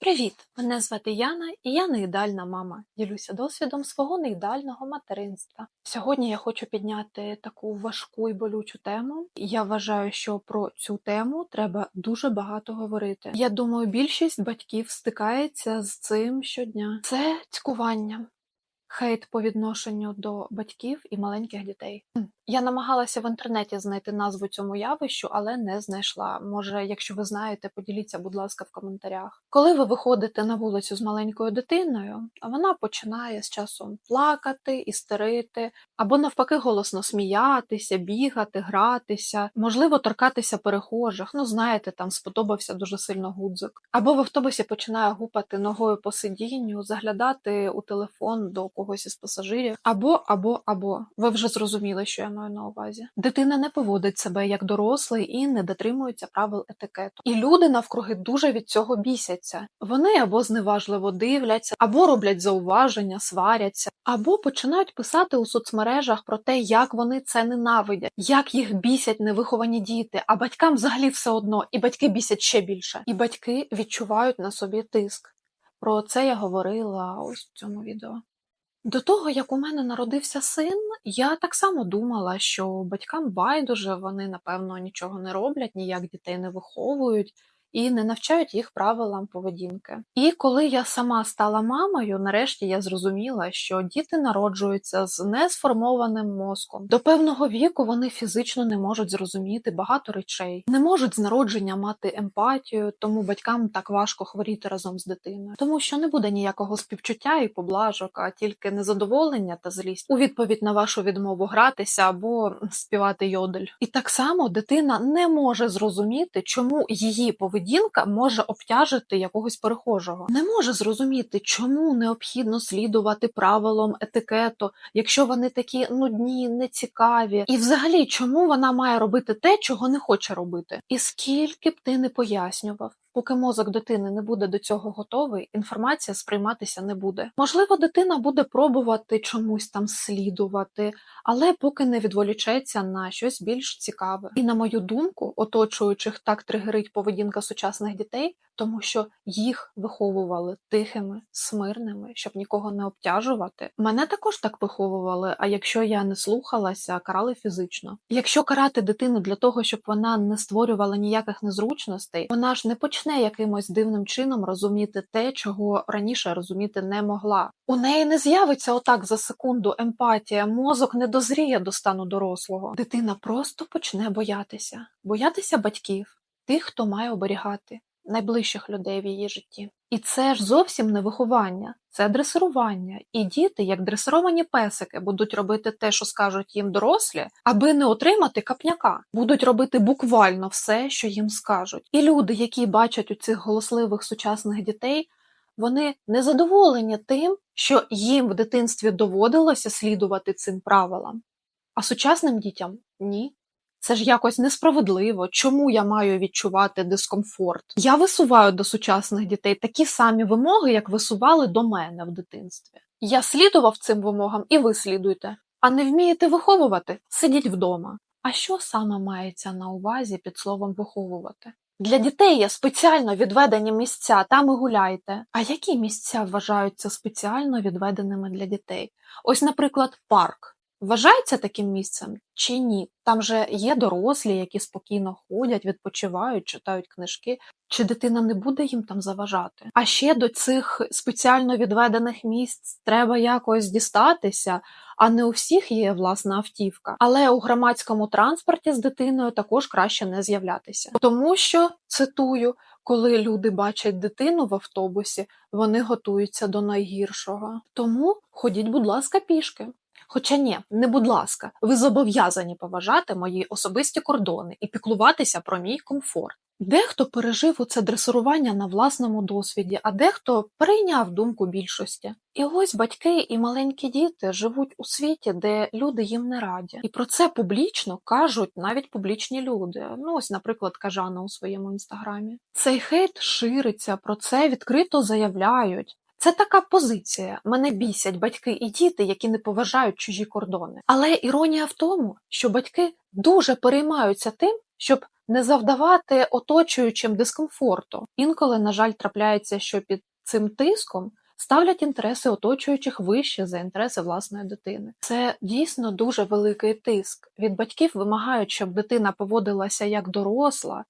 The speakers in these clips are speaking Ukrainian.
Привіт! Мене звати Яна, і я не ідеальна мама. Ділюся досвідом свого неідеального материнства. Сьогодні я хочу підняти таку важку і болючу тему. Я вважаю, що про цю тему треба дуже багато говорити. Я думаю, більшість батьків стикається з цим щодня. Це цькування. Хейт по відношенню до батьків і маленьких дітей. Я намагалася в інтернеті знайти назву цьому явищу, але не знайшла. Може, якщо ви знаєте, поділіться, будь ласка, в коментарях. Коли ви виходите на вулицю з маленькою дитиною, вона починає з часом плакати, істерити, або навпаки голосно сміятися, бігати, гратися, можливо, торкатися перехожих. Ну, знаєте, там сподобався дуже сильно гудзик. Або в автобусі починає гупати ногою по сидінню, заглядати у телефон до когось із пасажирів. Або, або, або. Ви вже зрозуміли, що я маю на увазі. Дитина не поводить себе як дорослий і не дотримується правил етикету. І люди навкруги дуже від цього бісяться. Вони або зневажливо дивляться, або роблять зауваження, сваряться, або починають писати у соцмережах про те, як вони це ненавидять, як їх бісять невиховані діти, а батькам взагалі все одно, і батьки бісять ще більше. І батьки відчувають на собі тиск. Про це я говорила ось в цьому відео. До того, як у мене народився син, я так само думала, що батькам байдуже вони, напевно, нічого не роблять, ніяк дітей не виховують і не навчають їх правилам поведінки. І коли я сама стала мамою, нарешті я зрозуміла, що діти народжуються з несформованим мозком. До певного віку вони фізично не можуть зрозуміти багато речей, не можуть з народження мати емпатію, тому батькам так важко хворіти разом з дитиною, тому що не буде ніякого співчуття і поблажок, а тільки незадоволення та злість у відповідь на вашу відмову гратися або співати йодель. І так само дитина не може зрозуміти, чому її поведінка може обтяжити якогось перехожого, не може зрозуміти, чому необхідно слідувати правилам етикету, якщо вони такі нудні, нецікаві, і взагалі чому вона має робити те, чого не хоче робити, і скільки б ти не пояснював. Поки мозок дитини не буде до цього готовий, інформація сприйматися не буде. Можливо, дитина буде пробувати чомусь там слідувати, але поки не відволічеться на щось більш цікаве. І на мою думку, оточуючих так тригерить поведінка сучасних дітей, тому що їх виховували тихими, смирними, щоб нікого не обтяжувати. Мене також так виховували. А якщо я не слухалася, карали фізично. Якщо карати дитину для того, щоб вона не створювала ніяких незручностей, вона ж не почне якимось дивним чином розуміти те, чого раніше розуміти не могла. У неї не з'явиться отак за секунду емпатія, мозок не дозріє до стану дорослого. Дитина просто почне боятися, боятися батьків, тих, хто має оберігати найближчих людей в її житті. І це ж зовсім не виховання, це дресирування. І діти, як дресировані песики, будуть робити те, що скажуть їм дорослі, аби не отримати капняка, будуть робити буквально все, що їм скажуть. І люди, які бачать у цих голосливих сучасних дітей, вони незадоволені тим, що їм в дитинстві доводилося слідувати цим правилам. А сучасним дітям ні. Це ж якось несправедливо. Чому я маю відчувати дискомфорт? Я висуваю до сучасних дітей такі самі вимоги, як висували до мене в дитинстві. Я слідував цим вимогам, і ви слідуйте. А не вмієте виховувати? Сидіть вдома. А що саме мається на увазі під словом виховувати? Для дітей є спеціально відведені місця, там і гуляйте. А які місця вважаються спеціально відведеними для дітей? Ось, наприклад, парк. Вважається таким місцем чи ні? Там же є дорослі, які спокійно ходять, відпочивають, читають книжки. Чи дитина не буде їм там заважати? А ще до цих спеціально відведених місць треба якось дістатися, а не у всіх є власна автівка. Але у громадському транспорті з дитиною також краще не з'являтися, тому що цитую. Коли люди бачать дитину в автобусі, вони готуються до найгіршого. Тому ходіть, будь ласка, пішки. Хоча ні, не будь ласка, ви зобов'язані поважати мої особисті кордони і піклуватися про мій комфорт. Дехто пережив у це дресирування на власному досвіді, а дехто перейняв думку більшості. І ось батьки і маленькі діти живуть у світі, де люди їм не раді. І про це публічно кажуть навіть публічні люди. Ну ось, наприклад, Кажана у своєму інстаграмі. Цей хейт шириться, про це відкрито заявляють. Це така позиція. Мене бісять батьки і діти, які не поважають чужі кордони. Але іронія в тому, що батьки дуже переймаються тим, щоб не завдавати оточуючим дискомфорту. Інколи, на жаль, трапляється, що під цим тиском ставлять інтереси оточуючих вище за інтереси власної дитини. Це дійсно дуже великий тиск. Від батьків вимагають, щоб дитина поводилася як доросла,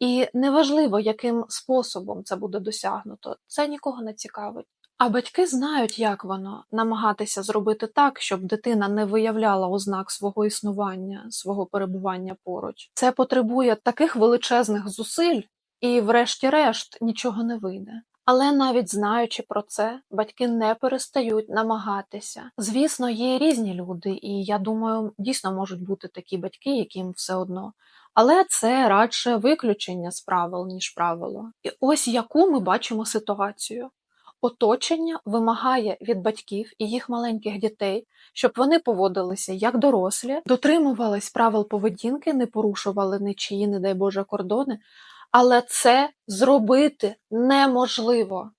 і неважливо, яким способом це буде досягнуто, це нікого не цікавить. А батьки знають, як воно намагатися зробити так, щоб дитина не виявляла ознак свого існування, свого перебування поруч. Це потребує таких величезних зусиль, і, врешті-решт, нічого не вийде. Але навіть знаючи про це, батьки не перестають намагатися. Звісно, є різні люди, і я думаю, дійсно можуть бути такі батьки, яким все одно. Але це радше виключення з правил, ніж правило. І ось яку ми бачимо ситуацію. Оточення вимагає від батьків і їх маленьких дітей, щоб вони поводилися як дорослі, дотримувались правил поведінки, не порушували нічиї, не дай Боже, кордони, але це зробити неможливо.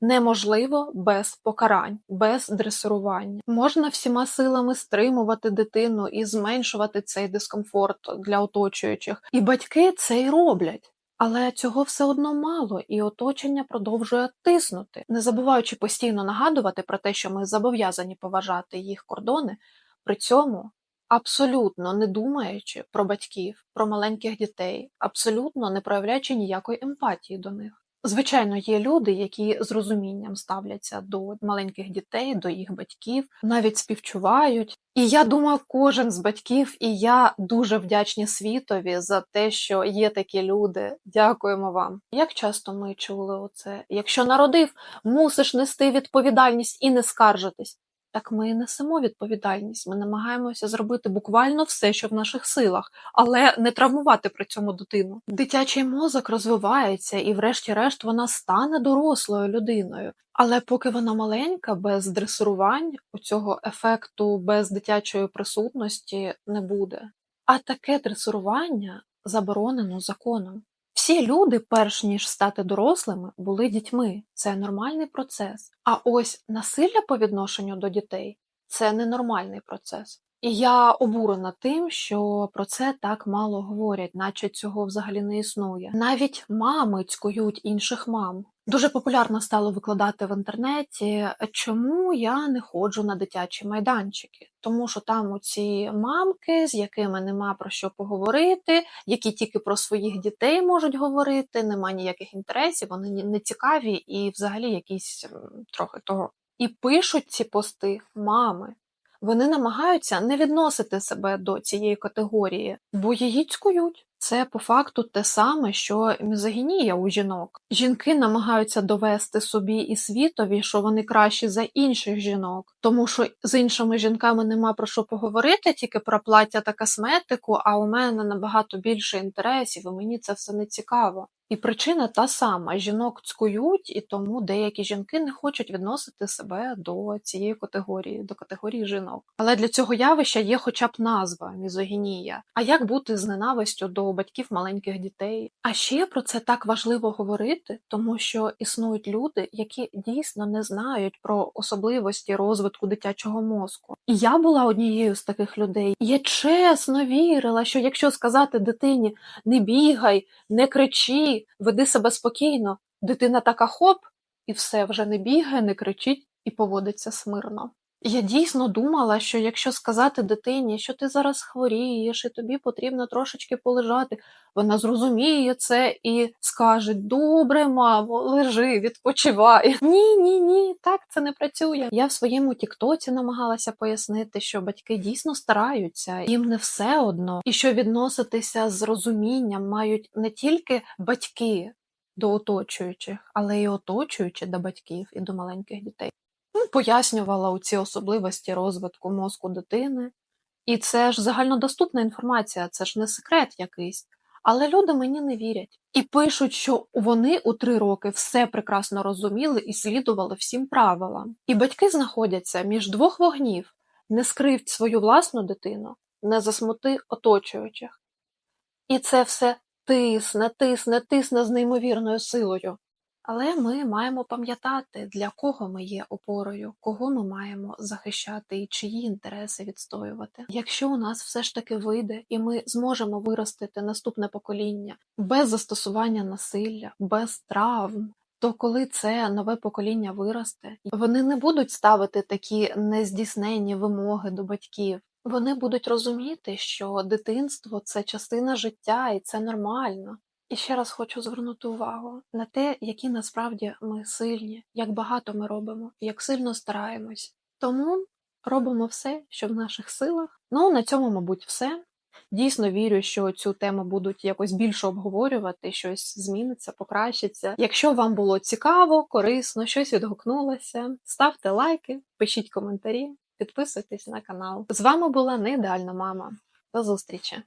Неможливо без покарань, без дресирування. Можна всіма силами стримувати дитину і зменшувати цей дискомфорт для оточуючих. І батьки це й роблять. Але цього все одно мало, і оточення продовжує тиснути, не забуваючи постійно нагадувати про те, що ми зобов'язані поважати їх кордони, при цьому абсолютно не думаючи про батьків, про маленьких дітей, абсолютно не проявляючи ніякої емпатії до них. Звичайно, є люди, які з розумінням ставляться до маленьких дітей, до їх батьків, навіть співчувають. І я думаю, кожен з батьків, і я дуже вдячні світові за те, що є такі люди. Дякуємо вам. Як часто ми чули оце? Якщо народив, мусиш нести відповідальність і не скаржитись. Так ми несемо відповідальність. Ми намагаємося зробити буквально все, що в наших силах, але не травмувати при цьому дитину. Дитячий мозок розвивається, і, врешті-решт, вона стане дорослою людиною. Але поки вона маленька, без дресирувань, у цього ефекту без дитячої присутності не буде. А таке дресирування заборонено законом. Всі люди, перш ніж стати дорослими, були дітьми. Це нормальний процес. А ось насилля по відношенню до дітей це ненормальний процес. І я обурена тим, що про це так мало говорять, наче цього взагалі не існує. Навіть мами цькують інших мам. Дуже популярно стало викладати в інтернеті, чому я не ходжу на дитячі майданчики, тому що там оці мамки, з якими нема про що поговорити, які тільки про своїх дітей можуть говорити, нема ніяких інтересів, вони не цікаві і взагалі якісь трохи того. І пишуть ці пости мами. Вони намагаються не відносити себе до цієї категорії, бо її цькують. Це по факту те саме, що мізогінія у жінок. Жінки намагаються довести собі і світові, що вони кращі за інших жінок, тому що з іншими жінками нема про що поговорити, тільки про плаття та косметику. А у мене набагато більше інтересів, і мені це все не цікаво. І причина та сама: жінок цькують, і тому деякі жінки не хочуть відносити себе до цієї категорії, до категорії жінок. Але для цього явища є хоча б назва мізогінія. А як бути з ненавистю до батьків маленьких дітей? А ще про це так важливо говорити, тому що існують люди, які дійсно не знають про особливості розвитку дитячого мозку. І я була однією з таких людей. Я чесно вірила, що якщо сказати дитині не бігай, не кричи веди себе спокійно, дитина така хоп, і все вже не бігає, не кричить і поводиться смирно. Я дійсно думала, що якщо сказати дитині, що ти зараз хворієш, і тобі потрібно трошечки полежати, вона зрозуміє це і скаже: Добре, мамо, лежи, відпочивай. Ні, ні, ні, так це не працює. Я в своєму тіктоці намагалася пояснити, що батьки дійсно стараються, їм не все одно, і що відноситися з розумінням мають не тільки батьки до оточуючих, але й оточуючі до батьків і до маленьких дітей. Ну, пояснювала ці особливості розвитку мозку дитини. І це ж загальнодоступна інформація, це ж не секрет якийсь. Але люди мені не вірять і пишуть, що вони у три роки все прекрасно розуміли і слідували всім правилам. І батьки знаходяться між двох вогнів: не скривть свою власну дитину, не засмути оточуючих. І це все тисне, тисне, тисне з неймовірною силою. Але ми маємо пам'ятати, для кого ми є опорою, кого ми маємо захищати і чиї інтереси відстоювати. Якщо у нас все ж таки вийде, і ми зможемо виростити наступне покоління без застосування насилля, без травм. То коли це нове покоління виросте, вони не будуть ставити такі нездійсненні вимоги до батьків. Вони будуть розуміти, що дитинство це частина життя і це нормально. І ще раз хочу звернути увагу на те, які насправді ми сильні, як багато ми робимо, як сильно стараємось. Тому робимо все, що в наших силах. Ну, на цьому, мабуть, все. Дійсно вірю, що цю тему будуть якось більше обговорювати, щось зміниться, покращиться. Якщо вам було цікаво, корисно, щось відгукнулося, ставте лайки, пишіть коментарі, підписуйтесь на канал. З вами була не ідеальна мама. До зустрічі!